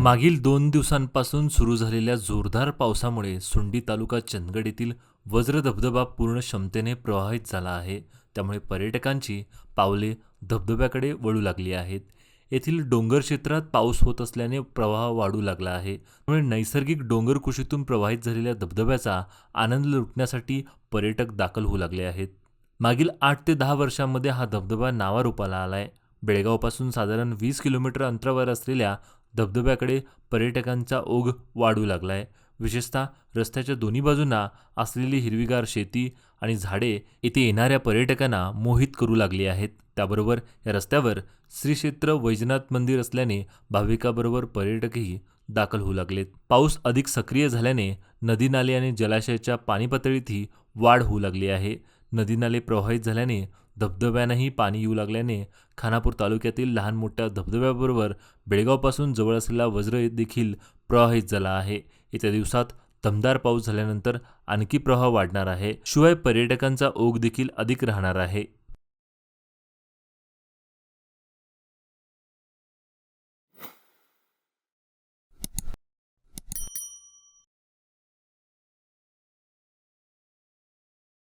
मागील दोन दिवसांपासून सुरू झालेल्या जोरदार पावसामुळे सुंडी तालुका चंदगड येथील वज्र धबधबा पूर्ण क्षमतेने प्रवाहित झाला आहे. त्यामुळे पर्यटकांची पावले धबधब्याकडे वळू लागली आहेत. येथील डोंगर क्षेत्रात पाऊस होत असल्याने प्रवाह वाढू लागला आहे. त्यामुळे नैसर्गिक डोंगर कुशीतून प्रवाहित झालेल्या धबधब्याचा आनंद लुटण्यासाठी पर्यटक दाखल होऊ लागले आहेत. मागील आठ ते दहा वर्षांमध्ये हा धबधबा नावारूपाला आला आहे बेळगावपासून साधारण वीस किलोमीटर अंतरावर असलेल्या धबधब्याकडे पर्यटकांचा ओघ वाढू लागलाय. विशेषतः रस्त्याच्या दोन्ही बाजूंना असलेली हिरवीगार शेती आणि झाडे येथे येणाऱ्या पर्यटकांना मोहित करू लागली आहेत. त्याबरोबर या रस्त्यावर श्री क्षेत्र वैजनाथ मंदिर असल्याने भाविकाबरोबर पर्यटकही दाखल होऊ लागलेत. पाऊस अधिक सक्रिय झाल्याने नदी नाले आणि जलाशयाच्या पाणीपातळीतही वाढ होऊ लागली आहे. नदी नाले प्रवाहित झाल्याने धबधब्यानंही पाणी येऊ लागल्याने खानापूर तालुक्यातील लहान मोठ्या धबधब्याबरोबर बेळगावपासून जवळ असलेला वज्र देखील प्रवाहित झाला आहे. येत्या दिवसात दमदार पाऊस झाल्यानंतर आणखी प्रवाह वाढणार आहे. शिवाय पर्यटकांचा ओघ देखील अधिक राहणार आहे.